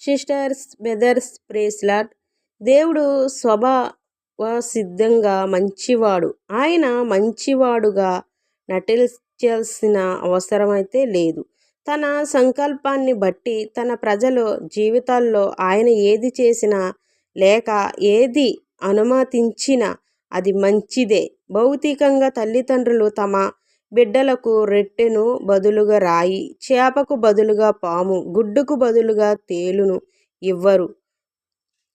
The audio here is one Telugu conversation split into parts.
సిస్టర్స్ బ్రదర్స్ ప్రేస్లాట్ దేవుడు స్వభావ సిద్ధంగా మంచివాడు. ఆయన మంచివాడుగా నటించాల్సిన అవసరమైతే లేదు. తన సంకల్పాన్ని బట్టి తన ప్రజల జీవితాల్లో ఆయన ఏది చేసినా లేక ఏది అనుమతించినా అది మంచిదే. భౌతికంగా తల్లిదండ్రులు తమ బిడ్డలకు రెట్టెను బదులుగా రాయి చేపకు బదులుగా పాము గుడ్డుకు బదులుగా తేలును ఇవ్వరు.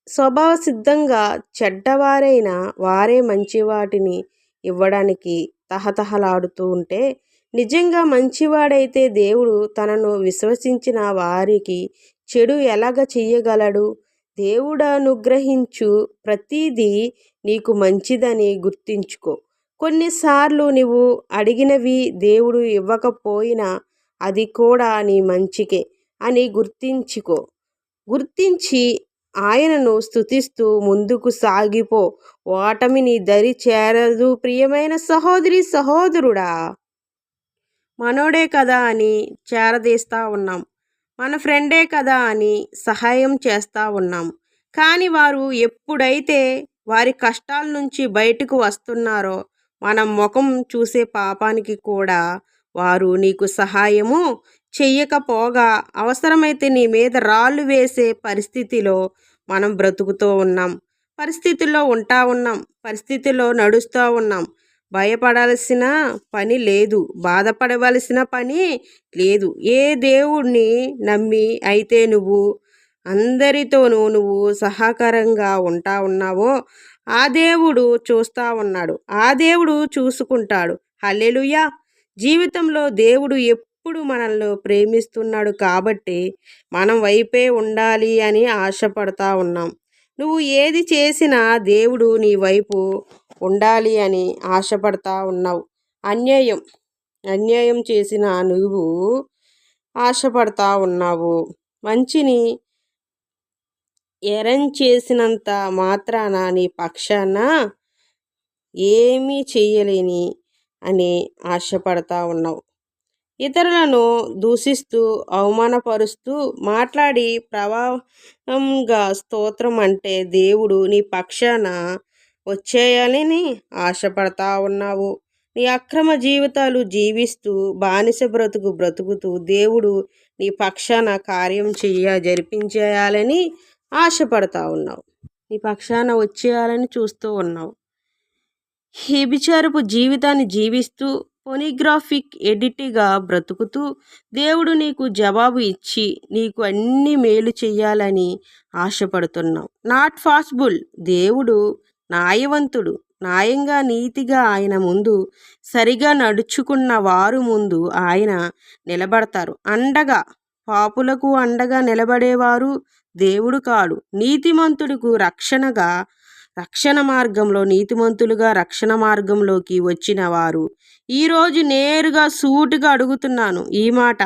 స్వభావ సిద్ధంగా చెడ్డవారైన వారే మంచి వాటిని ఇవ్వడానికి తహతహలాడుతూ ఉంటే నిజంగా మంచివాడైతే దేవుడు తనను విశ్వసించిన వారికి చెడు ఎలాగ చెయ్యగలడు? దేవుడు అనుగ్రహించు ప్రతీదీ నీకు మంచిదని గుర్తుంచుకో. కొన్నిసార్లు నువ్వు అడిగినవి దేవుడు ఇవ్వకపోయినా అది కూడా నీ మంచికే అని గుర్తించుకో. గుర్తించి ఆయనను స్థుతిస్తూ ముందుకు సాగిపో. ఓటమి నీ దరి చేరదు ప్రియమైన సహోదరి సహోదరుడా. మనోడే కదా అని చేరదీస్తూ ఉన్నాం. మన ఫ్రెండే కదా అని సహాయం చేస్తూ ఉన్నాం. కానీ వారు ఎప్పుడైతే వారి కష్టాల నుంచి బయటకు వస్తున్నారో మనం ముఖం చూసే పాపానికి కూడా వారు నీకు సహాయము చెయ్యకపోగా అవసరమైతే నీ మీద రాళ్ళు వేసే పరిస్థితిలో మనం బ్రతుకుతూ ఉన్నాం. పరిస్థితుల్లో ఉంటా ఉన్నాం. పరిస్థితిలో నడుస్తూ ఉన్నాం. భయపడాల్సిన పని లేదు. బాధపడవలసిన పని లేదు. ఏ దేవుణ్ణి నమ్మి అయితే నువ్వు అందరితోనూ నువ్వు సహకారంగా ఉంటా ఉన్నావో ఆ దేవుడు చూస్తూ ఉన్నాడు. ఆ దేవుడు చూసుకుంటాడు. హల్లెలుయా! జీవితంలో దేవుడు ఎప్పుడు మనల్ని ప్రేమిస్తున్నాడు కాబట్టి మనం వైపే ఉండాలి అని ఆశపడతా ఉన్నాం. నువ్వు ఏది చేసినా దేవుడు నీ వైపు ఉండాలి అని ఆశపడతా ఉన్నావు. అన్యాయం అన్యాయం చేసిన నువ్వు ఆశపడతా ఉన్నావు. మంచిని చేసినంత మాత్రాన నీ పక్షాన ఏమీ చేయలేని అని ఆశపడతా ఉన్నావు. ఇతరులను దూషిస్తూ అవమానపరుస్తూ మాట్లాడి ప్రభావంగా స్తోత్రం అంటే దేవుడు నీ పక్షాన వచ్చేయాలని ఆశపడతా ఉన్నావు. నీ అక్రమ జీవితాలు జీవిస్తూ బానిస బ్రతుకు బ్రతుకుతూ దేవుడు నీ పక్షాన కార్యం చెయ్య జరిపించేయాలని ఆశపడతా ఉన్నావు. నీ పక్షాన వచ్చేయాలని చూస్తూ ఉన్నావు. హిబిచారపు జీవితాన్ని జీవిస్తూ పొనిగ్రాఫిక్ ఎడిట్గా బ్రతుకుతూ దేవుడు నీకు జవాబు ఇచ్చి నీకు అన్ని మేలు చెయ్యాలని ఆశపడుతున్నావు. Not possible. దేవుడు న్యాయవంతుడు. న్యాయంగా నీతిగా ఆయన ముందు సరిగా నడుచుకున్న వారు ముందు ఆయన నిలబడతారు. అండగా పాపులకు అండగా నిలబడేవారు దేవుడు కాడు. నీతిమంతుడికు రక్షణగా రక్షణ మార్గంలో నీతిమంతులుగా రక్షణ మార్గంలోకి వచ్చిన వారు. ఈరోజు నేరుగా సూటుగా అడుగుతున్నాను ఈ మాట.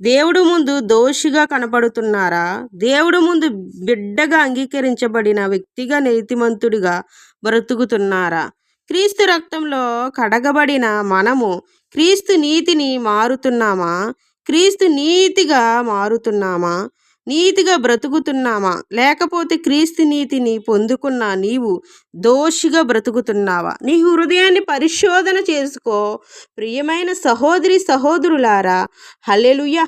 దేవుడు ముందు దోషిగా కనపడుతున్నారా? దేవుడు ముందు బిడ్డగా అంగీకరించబడిన వ్యక్తిగా నీతిమంతుడిగా బ్రతుకుతున్నారా? క్రీస్తు రక్తంలో కడగబడిన మనము క్రీస్తు నీతిని మారుతున్నామా? క్రీస్తు నీతిగా మారుతున్నామా? నీతిగా బ్రతుకుతున్నామా? లేకపోతే క్రీస్తు నీతిని పొందుకున్న నీవు దోషిగా బ్రతుకుతున్నావా? నీ హృదయాన్ని పరిశోధన చేసుకో. ప్రియమైన సహోదరి సహోదరులారా హలెలుయ